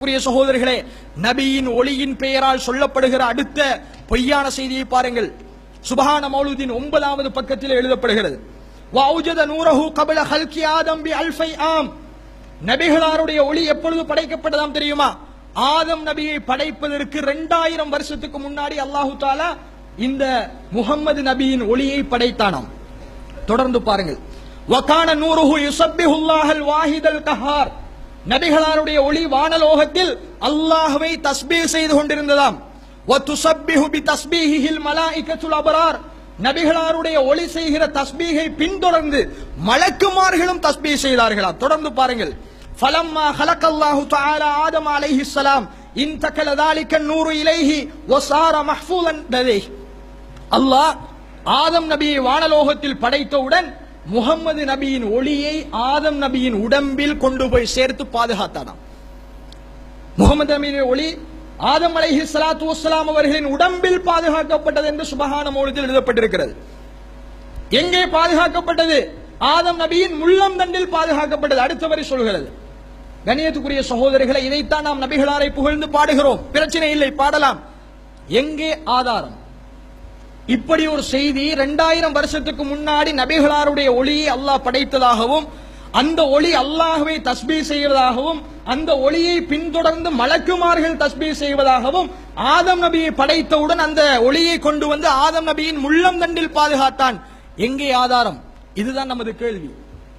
புரிய சகோதரர்களே நபியின் ஒளியின் பெயரால் சொல்லப்படுகிற அடுத்த பொய்யான செய்தியை பாருங்கள். சுபஹான மௌலுதீன் ஒன்பதாவது பக்கத்தில் எழுதப்படுகிறது. வௌஜத நூரஹு கபில ஹல்கி ஆதம் பி அல்ஃபை ஆம். நபிகளாருடைய ஒளி எப்பொழுது படைக்கப்பட்டதாம் தெரியுமா? ஆதம் நபியை படைப்பதற்கு இரண்டாயிரம் வருஷத்துக்கு முன்னாடி அல்லாஹு தாலா இந்த முகம்மது நபியின் ஒளியை படைத்தானாம். தொடர்ந்து பாருங்கள். வகான நூருஹு யுசப்பிஹுல்லாஹல் வாஹிதல் கஹார். நபிகளாருடைய ஒளி வானலோகத்தில் அல்லாஹுவை தஸ்பீ செய்து கொண்டிருந்ததாம். நபிகளாருடைய ஒளி செய்கிற தஸ்பீகை பின்தொடர்ந்து மலக்குமார்களும் தஸ்பீ செய்தார்களா? தொடர்ந்து பாருங்கள். ஃபலம்மா ஹலக் அல்லாஹு தஆலா ஆதம் அலைஹிஸ்ஸலாம் இன் தக்கல தாலிக்க நூறு இலைஹி வசார மஹ்ஃபூலன் தரேஹ் அல்லாஹ் ஆதம் நபியை வானலோகத்தில் படைத்தவுடன் முகம்மது நபியின் ஒளியை ஆதம் நபியின் உடம்பில் கொண்டு போய் சேர்த்து பாதுகாத்தானாம் முகமது நபியின் ஒளி ஆதம் அலைஹி சலாத்து வஸ்ஸலாம் அவர்களின் உடம்பில் பாதுகாக்கப்பட்டது என்று சுபஹான மௌலிதில் எழுதப்பட்டிருக்கிறது. எங்கே பாதுகாக்கப்பட்டது? ஆதம் நபியின் முள்ளம் தண்டில் பாதுகாக்கப்பட்டது. அடுத்த வரி சொல்கிறது. கணியத்துக்குரிய சகோதரிகளை இதைத்தான் நாம் நபிகளாரை புகழ்ந்து பாடுகிறோம். பிரச்சனை இல்லை பாடலாம். எங்கே ஆதாரம்? இப்படி ஒரு செய்தி இரண்டாயிரம் வருஷத்துக்கு முன்னாடி நபிகளாருடைய ஒளியை அல்லாஹ் படைத்ததாகவும் அந்த ஒளி அல்லாஹுவை தஸ்பீ செய்வதாகவும் அந்த ஒளியை பின்தொடர்ந்து மலக்குமார்கள் தஸ்பீ செய்வதாகவும் ஆதம் நபியை படைத்தவுடன் அந்த ஒளியை கொண்டு வந்து ஆதம் நபியின் முள்ளம் தண்டில் பாதுகாத்தான். எங்கே ஆதாரம்? இதுதான் நமது கேள்வி.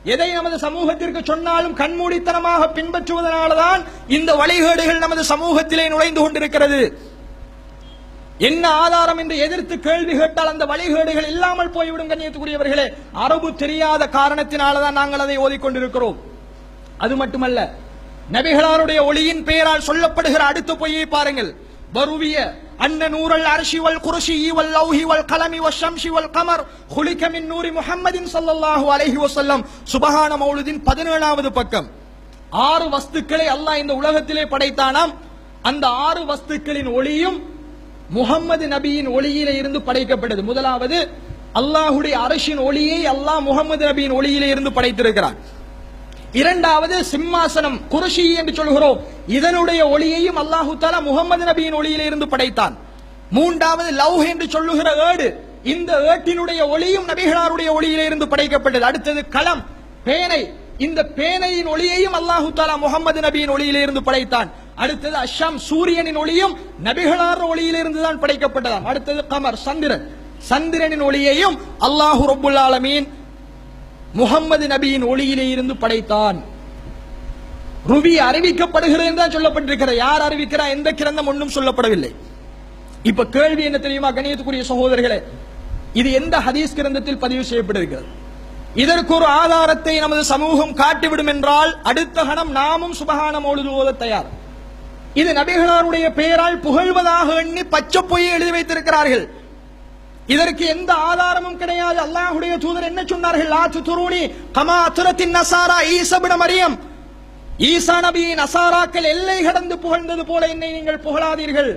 எதை நமது சமூகத்திற்கு சொன்னாலும் கண்மூடித்தனமாக பின்பற்றுவதனால்தான் இந்த வழிகேடுகள் நமது சமூகத்திலே நுழைந்து கொண்டிருக்கிறது. என்ன ஆதாரம் என்று எதிர்த்து கேள்வி கேட்டால் அந்த வழிகேடுகள் இல்லாமல் போய்விடும் கண்ணியத்துக்குரியவர்களே. அரபு தெரியாத காரணத்தினாலதான் நாங்கள் அதை ஓதிக்கொண்டிருக்கிறோம். அது மட்டுமல்ல நபிகளாருடைய ஒளியின் பெயரால் சொல்லப்படுகிற அடுத்த பொய்யை பாருங்கள். வருவிய அன்ன நூரல் அரிசி வல் குருஷி வல் லௌஹி வல் கலமி வல் ஷம்ஷி வல் கமர். குலிக மின் நூரி முஹம்மதின் ஸல்லல்லாஹு அலைஹி வஸல்லம். சுபஹான மௌலுதின் 17வது பக்கம். ஆறு வஸ்துக்களை அல்லாஹ் இந்த உலகத்திலே படைத்தானாம். அந்த ஆறு வஸ்துக்களின் ஒளியும் முகம்மது நபியின் ஒளியில இருந்து படைக்கப்பட்டது. முதலாவது அல்லாஹுடைய அரசின் ஒளியை அல்லாஹ் முகமது நபியின் ஒளியில இருந்து படைத்திருக்கிறார் இரண்டாவது சிம்மாசனம் குருஷி என்று சொல்கிறோம். இதனுடைய ஒளியையும் அல்லாஹு தாலா முகமது நபியின் ஒளியில இருந்து படைத்தான். மூன்றாவது லவ் என்று சொல்லுகிற ஏடு. இந்த ஏட்டினுடைய ஒளியும் நபிகளாருடைய ஒளியில இருந்து படைக்கப்பட்டது. அடுத்தது களம் பேனை. இந்த பேனையின் ஒளியையும் அல்லாஹு தாலா முகமது நபியின் ஒளியில இருந்து படைத்தான். அடுத்தது அஷாம் சூரியனின் ஒளியும் நபிகளார் ஒளியிலிருந்து தான் படைக்கப்பட்டதாம். அடுத்தது கமர் சந்திரன். சந்திரனின் ஒளியையும் அல்லாஹு ரபுல் ஆலமீன் முகம்மது நபியின் ஒளியிலே இருந்து படைத்தான். ருவி அறிவிக்கப்படுகிறது தான் சொல்லப்பட்டிருக்கிற யார் அறிவிக்கிறா? எந்த கிரந்தம் ஒன்றும் சொல்லப்படவில்லை. இப்ப கேள்வி என்ன தெரியுமா கணியத்துக்குரிய சகோதரர்களே? இது எந்த ஹதீஸ் கிரந்தத்தில் பதிவு செய்யப்பட்டிருக்கிறது? இதற்கு ஒரு ஆதாரத்தை நமது சமூகம் காட்டிவிடும் என்றால் அடுத்த கணம் நாமும் சுபகானம் ஓத தயார். இது நபிகளாருடைய பெயரால் புகழ்வதாக எண்ணி பச்சை பொய்யை எழுதி வைத்திருக்கிறார்கள். இதற்கு எந்த ஆதாரமும் கிடையாது. அல்லாஹுடைய தூதர் என்ன சொன்னார்கள்? லா துருணி கமா துரத்தின் நசாரா ஈசபிட மரியம். ஈசா நபியை நசாராக்கள் எல்லை கடந்து புகழ்ந்தது போல என்னை நீங்கள் புகழாதீர்கள்.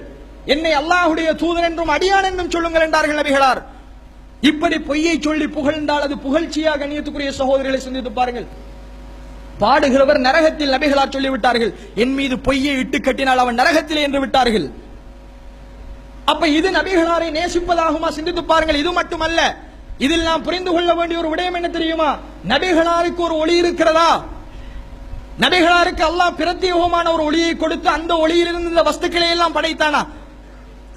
என்னை அல்லாஹுடைய தூதர் என்றும் அடியான் என்றும் சொல்லுங்கள் என்றார்கள் நபிகளார். இப்படி பொய்யை சொல்லி புகழ்ந்தால் அது புகழ்ச்சியாக கண்ணியத்துக்குரிய சகோதரிகளை சிந்தித்து பாருங்கள். பாடுகிறவர் நரகத்தில் நபிகளார் சொல்லிவிட்டார்கள். என் மீது பொய்யை இட்டு கட்டினால் அவன் நரகத்தில் என்று விட்டார்கள். அப்ப இது நபிகளாரை நேசிப்பதாகுமா? சிந்தித்து பாருங்கள் இது மட்டுமல்ல. இதில் நாம் புரிந்து கொள்ள வேண்டிய ஒரு விடயம் என்ன தெரியுமா? நபிகளாருக்கு ஒரு ஒளி இருக்கிறதா? நபிகளாருக்கு அல்லாஹ் பிரத்யேகமான ஒரு ஒளியை கொடுத்து அந்த ஒளியிலிருந்து இந்த வஸ்துக்களை எல்லாம் படைத்தானா?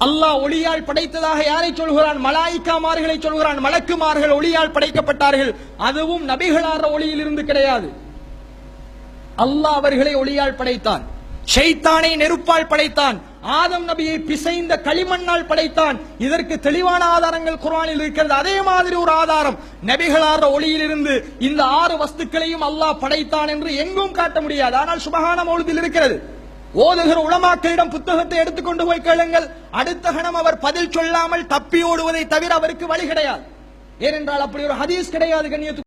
அல்லாஹ் ஒளியால் படைத்ததாக யாரை சொல்கிறான்? மலாய்க்காமார்களை சொல்கிறான். மலக்குமார்கள் ஒளியால் படைக்கப்பட்டார்கள். அதுவும் நபிகளார ஒளியிலிருந்து கிடையாது. அல்லாஹ் அவர்களை ஒளியால் படைத்தான். ஷைத்தானை நெருப்பால் படைத்தான். ஆதம் நபியை பிசைந்த களிமண்ணால் படைத்தான். இதற்கு தெளிவான ஆதாரங்கள் குரானில் இருக்கிறது. அதே மாதிரி ஒரு ஆதாரம். நபிகளார ஒளியிலிருந்து இந்த ஆறு வஸ்துக்களையும் அல்லாஹ் படைத்தான் என்று எங்கும் காட்ட முடியாது. ஆனால் சுபகான மௌலத்தில் இருக்கிறது. ஓதுகிற உளமாக்களிடம் புத்தகத்தை எடுத்துக்கொண்டு போய் கேளுங்கள். அடுத்த கணம் அவர் பதில் சொல்லாமல் தப்பி ஓடுவதை தவிர அவருக்கு வழி கிடையாது. ஏனென்றால் அப்படி ஒரு ஹதீஸ் கிடையாது கண்ணியத்து